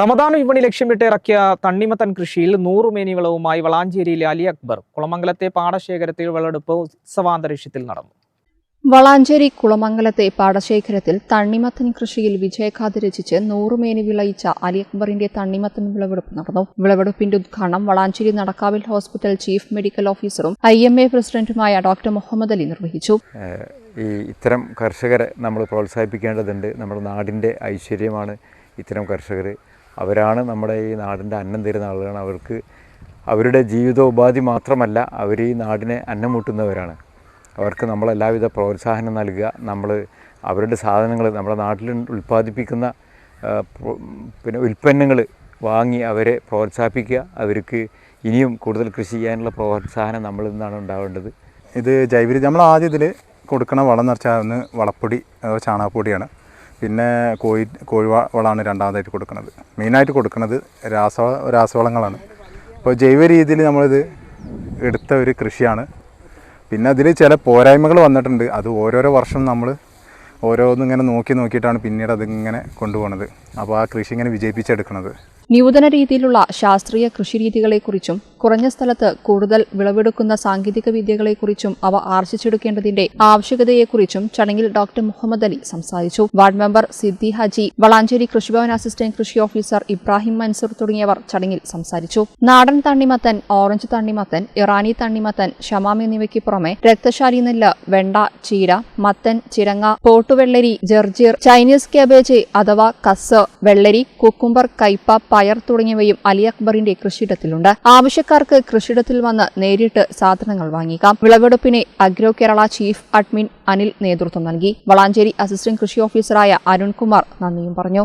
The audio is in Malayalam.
റമദാൻ വിപണി ലക്ഷ്യമിട്ട് ഇറക്കിയ തണ്ണിമത്തൻ കൃഷിയിൽ നൂറുമേനി വിളവുമായി വളാഞ്ചേരിയിലെ അലി അക്ബർ കുളമംഗലത്തെ പാടശേഖരത്തിൽ വിളവെടുപ്പ് ഉത്സവാന്തരീക്ഷത്തിൽ നടന്നു. വളാഞ്ചേരി കുളമംഗലത്തെ പാടശേഖരത്തിൽ തണ്ണിമത്തൻ കൃഷിയിൽ വിജയഗാഥ രചിച്ച് നൂറുമേനി വിളയിച്ച അലി അക്ബറിന്റെ തണ്ണിമത്തൻ വിളവെടുപ്പ് നടന്നു. വിളവെടുപ്പിന്റെ ഉദ്ഘാടനം വളാഞ്ചേരി നടക്കാവിൽ ഹോസ്പിറ്റൽ ചീഫ് മെഡിക്കൽ ഓഫീസറും ഐ എം എ പ്രസിഡന്റുമായ ഡോക്ടർ മുഹമ്മദ് അലി നിർവഹിച്ചു. ഈ ഇത്തരം കർഷകരെ നമ്മൾ പ്രോത്സാഹിപ്പിക്കേണ്ടതുണ്ട്. നമ്മുടെ നാടിന്റെ ഐശ്വര്യമാണ് ഇത്തരം കർഷകർ അവരാണ് നമ്മുടെ ഈ നാടിന്റെ അന്നം തരുന്ന ആളുകളാണ്. അവർക്ക് അവരുടെ ജീവിതോപാധി മാത്രമല്ല അവർ ഈ നാടിനെ അന്നം മുട്ടുന്നവരാണ്. അവർക്ക് നമ്മളെല്ലാവിധ പ്രോത്സാഹനം നൽകുക നമ്മൾ അവരുടെ സാധനങ്ങൾ നമ്മുടെ നാട്ടിൽ ഉൽപ്പാദിപ്പിക്കുന്ന പിന്നെ ഉൽപ്പന്നങ്ങൾ വാങ്ങി അവരെ പ്രോത്സാഹിപ്പിക്കുക. അവർക്ക് ഇനിയും കൂടുതൽ കൃഷി ചെയ്യാനുള്ള പ്രോത്സാഹനം നമ്മളിൽ നിന്നാണ് ഉണ്ടാവേണ്ടത്. ഇത് ജൈവരീതി നമ്മൾ ആദ്യം ഇതിൽ കൊടുക്കണ വളം എന്ന് വെച്ചാൽ ഒന്ന് വളപ്പൊടി ചാണകപ്പൊടിയാണ്. പിന്നെ കോഴി കോഴി വളമാണ് രണ്ടാമതായിട്ട് കൊടുക്കുന്നത് മെയിനായിട്ട് കൊടുക്കുന്നത് രാസ രാസവളങ്ങളാണ്. അപ്പോൾ ജൈവ രീതിയിൽ നമ്മളിത് എടുത്ത ഒരു കൃഷിയാണ്. പിന്നെ അതിൽ ചില പോരായ്മകൾ വന്നിട്ടുണ്ട്. അത് ഓരോരോ വർഷം നമ്മൾ ഓരോന്നിങ്ങനെ നോക്കി നോക്കിയിട്ടാണ് പിന്നീട് അതിങ്ങനെ കൊണ്ടുപോകുന്നത് അപ്പോൾ ആ കൃഷി ഇങ്ങനെ വിജയിപ്പിച്ചെടുക്കുന്നത് നൂതന രീതിയിലുള്ള ശാസ്ത്രീയ കൃഷിരീതികളെക്കുറിച്ചും കുറഞ്ഞ സ്ഥലത്ത് കൂടുതൽ വിളവെടുക്കുന്ന സാങ്കേതിക വിദ്യകളെക്കുറിച്ചും അവ ആർജിച്ചെടുക്കേണ്ടതിന്റെ ആവശ്യകതയെക്കുറിച്ചും ചടങ്ങിൽ ഡോക്ടർ മുഹമ്മദ് അലി സംസാരിച്ചു. Ward member Siddi Haji Valanchery Krishibhavan assistant കൃഷി ഓഫീസർ ഇബ്രാഹിം മൻസൂർ തുടങ്ങിയവർ ചടങ്ങിൽ സംസാരിച്ചു. നാടൻ തണ്ണിമത്തൻ ഓറഞ്ച് തണ്ണിമത്തൻ ഇറാനി തണ്ണിമത്തൻ ഷമാം എന്നിവയ്ക്ക് പുറമെ രക്തശാലി നെല്ല് വെണ്ട ചീര മത്തൻ ചിരങ്ങ പോട്ടുവെള്ളരി ജർജീർ ചൈനീസ് കാബേജ് അഥവാ കസ് വെള്ളരി കുക്കുംബർ കയ്പ പയർ തുടങ്ങിയവയും അലി അക്ബറിന്റെ കൃഷിയിടത്തിലുണ്ട്. ആവശ്യക്കാർക്ക് കൃഷിയിടത്തിൽ വന്ന് നേരിട്ട് സാധനങ്ങൾ വാങ്ങിക്കാം. വിളവെടുപ്പിനെ agro Kerala chief admin Anil നേതൃത്വം നൽകി. വളാഞ്ചേരി അസിസ്റ്റന്റ് കൃഷി ഓഫീസറായ അരുൺകുമാർ നന്ദിയും പറഞ്ഞു.